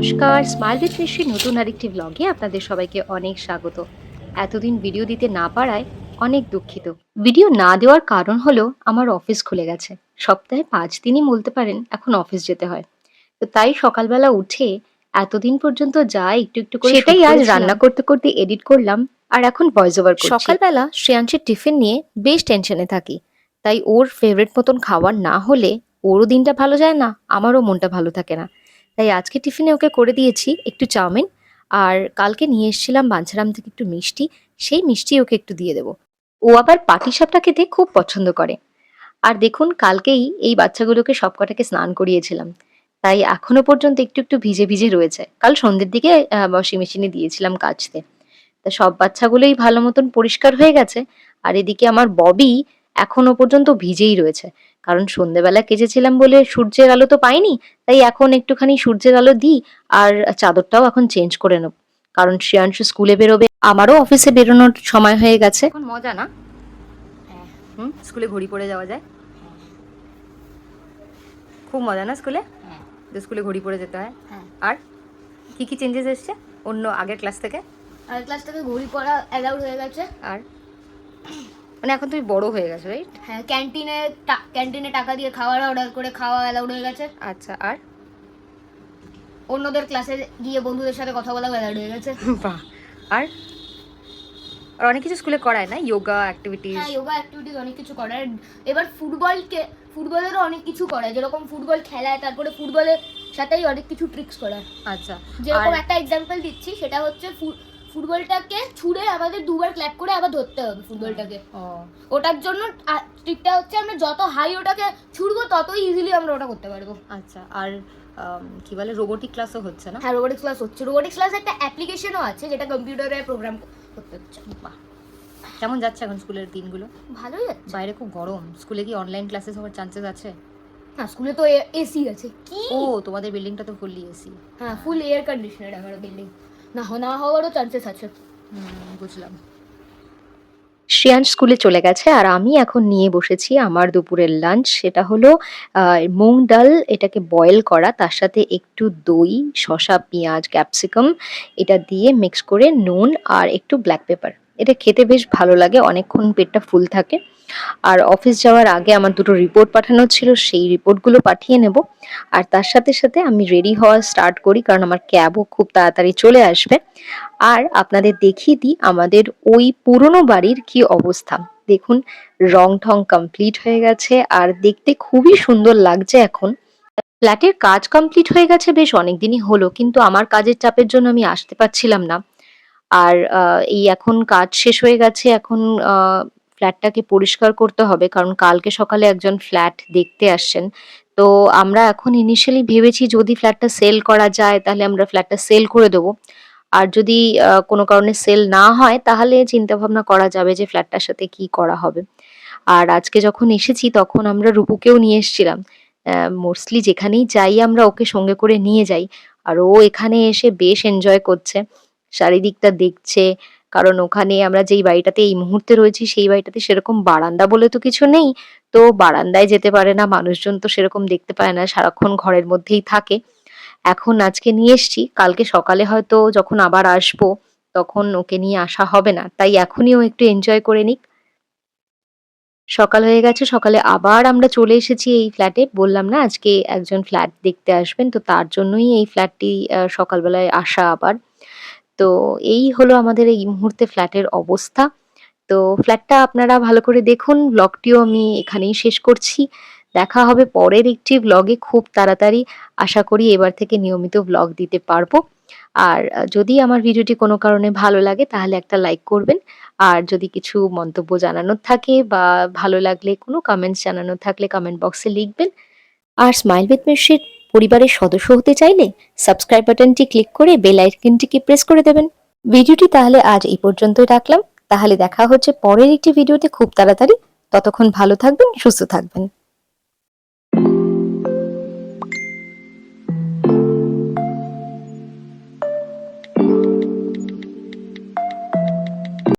নমস্কার smile with মিশ্রির নতুন আরেকটি ব্লগে আপনাদের সবাইকে অনেক স্বাগত। এতদিন ভিডিও দিতে না পারায় অনেক দুঃখিত। ভিডিও না দেওয়ার কারণ হলো আমার অফিস খুলে গেছে। সপ্তাহে পাঁচ দিনই বলতে পারেন এখন অফিস যেতে হয়। তো তাই সকালবেলা উঠে এতদিন পর্যন্ত যা একটু একটু করে সেটাই আজ রান্না করতে করতে এডিট করলাম আর এখন ভয়েস ওভার সকালবেলা শ্রেয়াংশের টিফিন নিয়ে বেশ টেনশনে থাকি। তাই ওর ফেভারিট মতন খাবার না হলে ওরও দিনটা ভালো যায় না আমারও মনটা ভালো থাকে না। তাই আজকে টিফিনে ওকে করে দিয়েছি একটু চাউমিন। আর কালকে নিয়ে এসেছিলাম বাঞ্ছারাম থেকে একটু মিষ্টি, সেই মিষ্টি ওকে একটু দিয়ে দেবো। ও আবার পাটিসাপটা খেতে খুব পছন্দ করে। আর দেখুন, কালকেই এই বাচ্চাগুলোকে সবকটাকে স্নান করিয়েছিলাম। তাই এখনও পর্যন্ত একটু একটু ভিজে ভিজে রয়েছে। কাল সন্ধ্যের দিকে ওয়াশিং মেশিনে দিয়েছিলাম কাচতে। তা সব বাচ্চাগুলোই ভালো মতন পরিষ্কার হয়ে গেছে। আর এদিকে আমার ববি এখনও পর্যন্ত ভিজেই রয়েছে। কারণ সন্ধেবেলা কেচেছিলাম বলে সূর্যের আলো তো পাইনি তাই এখন একটুখানি সূর্যের আলো দিই আর চাদরটাও এখন চেঞ্জ করে নেব। কারণ শ্রেয়াংশু স্কুলে বেরোবে আমারও অফিসে বেরোনোর সময় হয়ে গেছে। এখন মজা না? হ্যাঁ হুম স্কুলে ঘড়ি পড়ে যাওয়া যায়? খুব মজা না স্কুলে? হ্যাঁ যে স্কুলে ঘড়ি পড়ে যেতে হয়। হ্যাঁ আর কি কি চেঞ্জেস এসছে? অন্য আগের ক্লাস থেকে? আর ক্লাস থেকে ঘড়ি পড়া অ্যালাউড হয়ে গেছে। আর? মানে এখন তুমি বড় হয়ে গেছো রাইট হ্যাঁ ক্যান্টিনে ক্যান্টিনে টাকা দিয়ে খাওয়ার অর্ডার করে খাওয়া অ্যালাউড হয়ে গেছে। আচ্ছা আর? অন্যদের ক্লাসে গিয়ে বন্ধুদের সাথে কথা বলা অ্যালাউড হয়ে গেছে। বাহ আর? আর অনেক কিছু স্কুলে করায় না? যোগা অ্যাক্টিভিটিস হ্যাঁ যোগা অ্যাক্টিভিটিস অনেক কিছু করায়। এবার ফুটবলকে ফুটবলেরও অনেক কিছু করায়। যেরকম ফুটবল খেলায় তারপরে ফুটবলের সাথেই অনেক কিছু ট্রিক্স করায়। আচ্ছা যেরকম একটা এক্সাম্পল দিচ্ছি সেটা হচ্ছে ফুটবলটাকে ছুঁড়ে আমাদের দুবার ক্ল্যাপ করে আবার ধরতে হবে ফুটবলটাকে। ওটার জন্য ট্রিকটা হচ্ছে আমরা যত হাই ওটাকে ছুড়বো ততই ইজিলি আমরা ওটা করতে পারব। আচ্ছা আর কি বলে রোবোটিক ক্লাসও হচ্ছে না? হ্যাঁ রোবোটিক্স ক্লাস হচ্ছে। রোবোটিক্স ক্লাস একটা অ্যাপ্লিকেশনও আছে যেটা কম্পিউটারে প্রোগ্রাম করতে হচ্ছে। বাহ। কেমন যাচ্ছে এখন স্কুলের দিনগুলো? ভালোই যাচ্ছে। বাইরে খুব গরম। স্কুলে কি অনলাইন ক্লাসেস হওয়ার চান্সেস আছে? হ্যাঁ স্কুলে তো এসি আছে। কি? ও তোমাদের বিল্ডিংটা তো ফুললি এসি হ্যাঁ ফুল এয়ার কন্ডিশনার আমার বিল্ডিং না হ- না হওয়ারও চান্সেস আছে। বুঝলাম। শ্রেয়ান স্কুলে চলে গেছে আর আমি এখন নিয়ে বসেছি আমার দুপুরের লাঞ্চ সেটা হলো মুগ ডাল এটাকে বয়েল করা তার সাথে একটু দই শসা পেঁয়াজ ক্যাপসিকাম এটা দিয়ে মিক্স করে নুন আর একটু ব্ল্যাক পেপার এটা খেতে বেশ ভালো লাগে অনেকক্ষণ পেটটা ফুল থাকে। আর অফিস যাওয়ার আগে আমার দুটো রিপোর্ট পাঠানো ছিল, সেই রিপোর্টগুলো পাঠিয়ে নেব। আর তার সাথে সাথে আমি রেডি হওয়া স্টার্ট করি, কারণ আমার ক্যাবও খুব তাড়াতাড়ি চলে আসবে। আর আপনাদের দেখিয়ে দিই আমাদের ওই পুরনো বাড়ির কি অবস্থা। দেখুন, রং ঠং কমপ্লিট হয়ে গেছে, আর দেখতে খুবই সুন্দর লাগছে এখন। ফ্ল্যাটের কাজ কমপ্লিট হয়ে গেছে বেশ অনেকদিনই হলো, কিন্তু আমার কাজের চাপের জন্য আমি আসতে পারছিলাম না। আর এই এখন কাজ শেষ হয়ে গেছে, এখন ফ্ল্যাটটাকে পরিষ্কার করতে হবে, কারণ কালকে সকালে একজন ফ্ল্যাট দেখতে আসছেন। তো আমরা এখন ইনিশিয়ালি ভেবেছি যদি ফ্ল্যাটটা সেল করা যায়, তাহলে আমরা ফ্ল্যাটটা সেল করে দেবো। আর যদি কোনো কারণে সেল না হয়, তাহলে চিন্তা ভাবনা করা যাবে যে ফ্ল্যাটটার সাথে কি করা হবে। আর আজকে যখন এসেছি, তখন আমরা রূপুকেও নিয়ে এসেছিলাম। মোস্টলি যেখানেই যাই, আমরা ওকে সঙ্গে করে নিয়ে যাই। আর ও এখানে এসে বেশ এনজয় করছে, চারিদিকটা দেখছে কারণ ওখানে আমরা যেই বাড়িটাতে এই মুহূর্তে রয়েছি, সেই বাড়িটাতে সেরকম বারান্দা বলে তো কিছু নেই। তো বারান্দায় যেতে পারে না, মানুষজন তো সেরকম দেখতে পায় না, সারাক্ষণ ঘরের মধ্যেই থাকে। এখন আজকে নিয়ে এসছি, কালকে সকালে হয়তো যখন আবার আসব, তখন ওকে নিয়ে আসা হবে না। তাই এখনই ও একটু এনজয় করে নিক। সকাল হয়ে গেছে, সকালে আবার আমরা চলে এসেছি এই ফ্ল্যাটে। বললাম না, আজকে একজন ফ্ল্যাট দেখতে আসবেন, তো তার জন্যই এই ফ্ল্যাটটি সকালবেলায় আসা আবার। তো এই হলো আমাদের এই মুহূর্তে ফ্ল্যাটের অবস্থা। তো ফ্ল্যাটটা আপনারা ভালো করে দেখুন ব্লগটিও আমি এখানেই শেষ করছি। দেখা হবে পরের একটি ব্লগে খুব তাড়াতাড়ি। আশা করি এবার থেকে নিয়মিত ব্লগ দিতে পারব। আর যদি আমার ভিডিওটি কোনো কারণে ভালো লাগে তাহলে একটা লাইক করবেন। আর যদি কিছু মন্তব্য জানানোর থাকে বা ভালো লাগলে কোনো কমেন্টস জানানোর থাকলে কমেন্ট বক্সে লিখবেন। আর স্মাইল উইথ মেশির পরিবারের সদস্য হতে চাইলে সাবস্ক্রাইব বাটনটি ক্লিক করে বেল আইকনটিকে প্রেস করে দেবেন। ভিডিওটি তাহলে আজ এই পর্যন্তই রাখলাম। তাহলে দেখা হচ্ছে পরের একটি ভিডিওতে খুব তাড়াতাড়ি। ততক্ষণ ভালো থাকবেন, সুস্থ থাকবেন।